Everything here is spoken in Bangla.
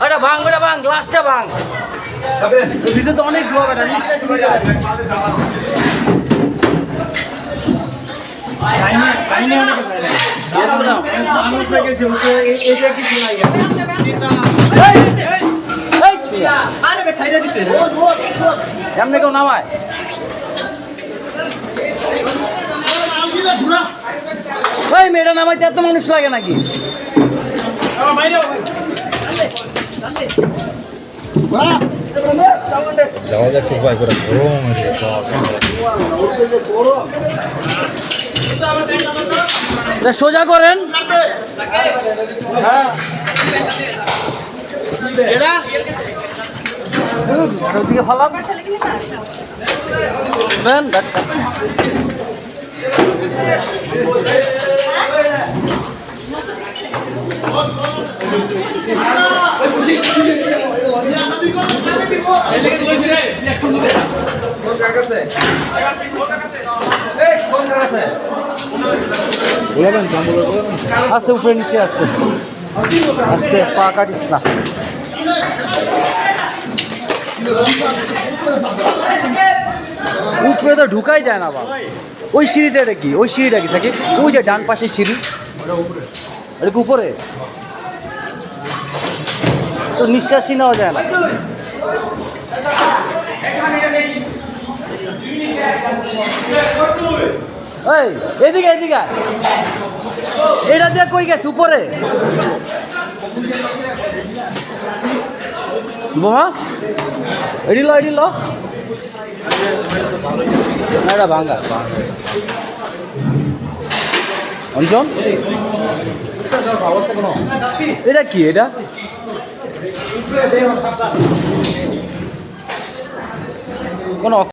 ভাঙ গ্লাসটা ভাঙ ভিতরে তো অনেক ধোয়া বেটা নিঃশ্বাস নিতে পারি এমনি কেউ নামায়। মেয়েটা নামাইতে এত মানুষ লাগে নাকি? যাওয়া যাক সবাই করে গরম এটা সোজা করেন। ওটার দিকে ফালান দেন, আছে, উপরে নিচে আছে। আস্তে, পা কাটিস না। উপরে তো ঢুকাই যায় না বাবা। ওই সিঁড়িটা কি? ওই সিঁড়িটা কি থাকে ওই যে ডান পাশের সিঁড়ি। এটা উপরে? তো নিঃশ্বাসই নেওয়া যায় না। এদিকে এদিকে। এটা দিয়ে কই গেছে? উপরে? বোমা? এডি লো এডি লো। ভাঙ্গা অঞ্চল? এটা কি এটা? কোনো